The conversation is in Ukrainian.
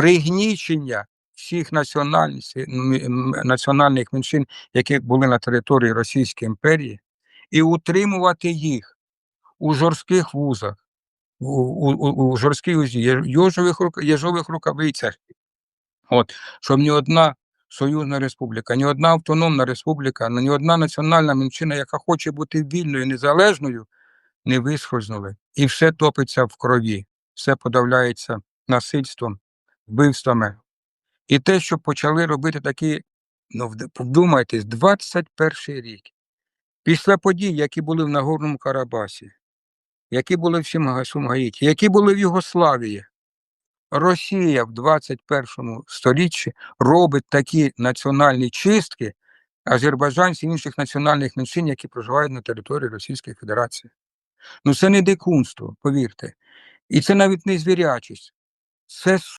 пригнічення всіх національних меншин, які були на території Російської імперії, і утримувати їх у жорстких вузах, у, у, у, у жорсткій узі, єжових рукавицях. От, щоб ні одна союзна республіка, ні одна автономна республіка, ні одна національна меншина, яка хоче бути вільною, незалежною, не висхознули. І все топиться в крові, все подавляється насильством, вбивствами. І те, що почали робити такі, ну вд- вдумайтесь, 21 рік, після подій, які були в Нагорному Карабасі, які були в Сімга- Сумгаїті, які були в Югославії, Росія в 21 сторіччі робить такі національні чистки азербайджанців і інших національних меншин, які проживають на території Російської Федерації. Ну це не дикунство, повірте. І це навіть не звірячість. Це